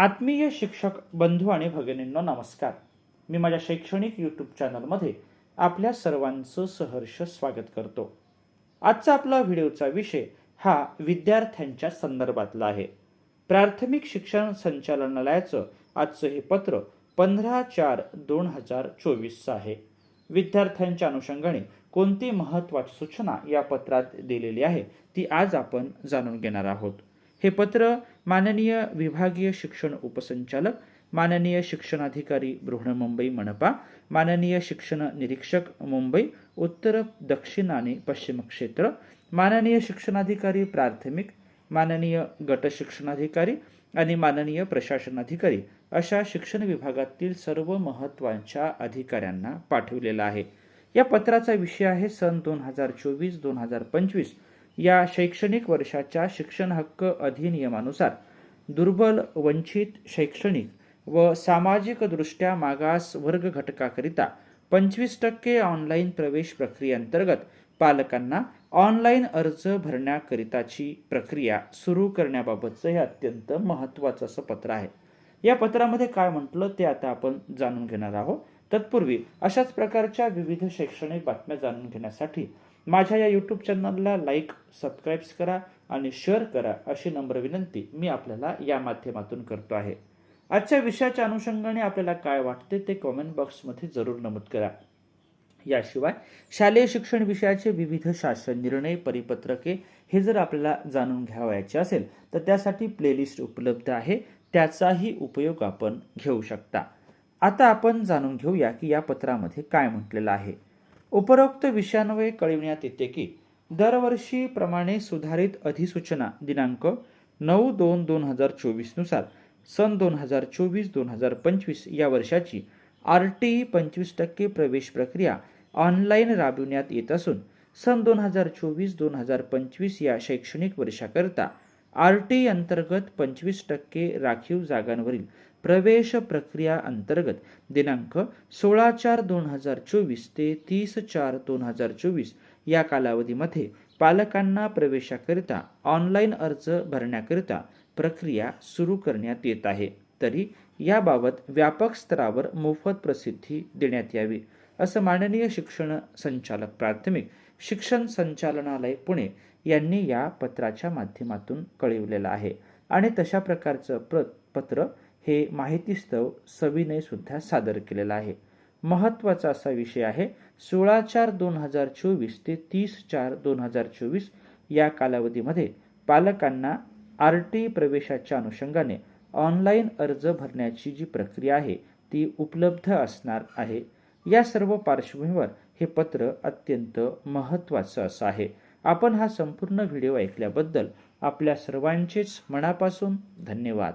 आत्मीय शिक्षक बंधू आणि भगिनींनो नमस्कार. मी माझ्या शैक्षणिक यूट्यूब चॅनलमध्ये आपल्या सर्वांचं सहर्ष स्वागत करतो. आजचा आपला व्हिडिओचा विषय हा विद्यार्थ्यांच्या संदर्भातला आहे. प्राथमिक शिक्षण संचालनालयाचं आजचं हे पत्र पंधरा चार दोन हजार चोवीसचं आहे. विद्यार्थ्यांच्या अनुषंगाने कोणती महत्त्वाची सूचना या पत्रात दिलेली आहे ती आज आपण जाणून घेणार आहोत. हे पत्र माननीय विभागीय शिक्षण उपसंचालक माननीय शिक्षणाधिकारी मुंबई मनपा माननीय शिक्षण निरीक्षक मुंबई उत्तर दक्षिण आणि पश्चिम क्षेत्र माननीय शिक्षणाधिकारी प्राथमिक माननीय गट शिक्षणाधिकारी आणि माननीय प्रशासनाधिकारी अशा शिक्षण विभागातील सर्व महत्त्वाच्या अधिकाऱ्यांना पाठविलेला आहे. या पत्राचा विषय आहे सन दोन हजार चोवीस दोन हजार पंचवीस या शैक्षणिक वर्षाच्या शिक्षण हक्क अधिनियमानुसार दुर्बल वंचित शैक्षणिक व सामाजिकदृष्ट्या मागास वर्ग घटकाकरिता पंचवीस टक्के ऑनलाईन प्रवेश प्रक्रियेअंतर्गत पालकांना ऑनलाईन अर्ज भरण्याकरिताची प्रक्रिया सुरू करण्याबाबतचं हे अत्यंत महत्त्वाचं असं पत्र आहे. या पत्रामध्ये काय म्हटलं ते आता आपण जाणून घेणार आहोत. तत्पूर्वी अशाच प्रकारच्या विविध शैक्षणिक बातम्या जाणून घेण्यासाठी माझ्या या यूट्यूब चॅनलला लाईक सबस्क्राईब्स करा आणि शेअर करा अशी नम्र विनंती मी आपल्याला या माध्यमातून करतो आहे. आजच्या विषयाच्या अनुषंगाने आपल्याला काय वाटते ते कॉमेंट बॉक्समध्ये जरूर नमूद करा. याशिवाय शालेय शिक्षण विषयाचे विविध शासन निर्णय परिपत्रके हे जर आपल्याला जाणून घ्यावयाचे असेल तर त्यासाठी प्लेलिस्ट उपलब्ध आहे. त्याचाही उपयोग आपण घेऊ शकता. आता आपण जाणून घेऊया की या पत्रामध्ये काय म्हटलेलं आहे. उपरोक्त विषयान्वये कळविण्यात येते की दरवर्षीप्रमाणे सुधारित अधिसूचना दिनांक नऊ दोन दोन हजार चोवीसनुसार सन दोन हजार चोवीस दोन हजार पंचवीस या वर्षाची आर टी पंचवीस टक्के प्रवेश प्रक्रिया ऑनलाईन राबविण्यात येत असून सन दोन हजार चोवीस दोन हजार पंचवीस या शैक्षणिक वर्षाकरता आर टी अंतर्गत पंचवीस टक्के राखीव जागांवरील प्रवेश प्रक्रिया अंतर्गत. दिनांक सोळा चार दोन हजार चोवीस ते तीस चार दोन हजार चोवीस या कालावधीमध्ये पालकांना प्रवेशाकरिता ऑनलाईन अर्ज भरण्याकरिता प्रक्रिया सुरू करण्यात येत आहे. तरी याबाबत व्यापक स्तरावर मोफत प्रसिद्धी देण्यात यावी असं माननीय शिक्षण संचालक प्राथमिक शिक्षण संचालनालय पुणे यांनी या पत्राच्या माध्यमातून कळविलेलं आहे. आणि तशा प्रकारचं प्र पत्र हे माहितीस्तव सविनयसुद्धा सादर केलेलं आहे. महत्त्वाचा असा विषय आहे सोळा चार दोन हजार चोवीस ते तीस चार दोन हजार चोवीस या कालावधीमध्ये पालकांना आर टी प्रवेशाच्या अनुषंगाने ऑनलाईन अर्ज भरण्याची जी प्रक्रिया आहे ती उपलब्ध असणार आहे. या सर्व पार्श्वभूमीवर हे पत्र अत्यंत महत्त्वाचं असं आहे. आपण हा संपूर्ण व्हिडिओ ऐकल्याबद्दल आपल्या सर्वांचेच मनापासून धन्यवाद.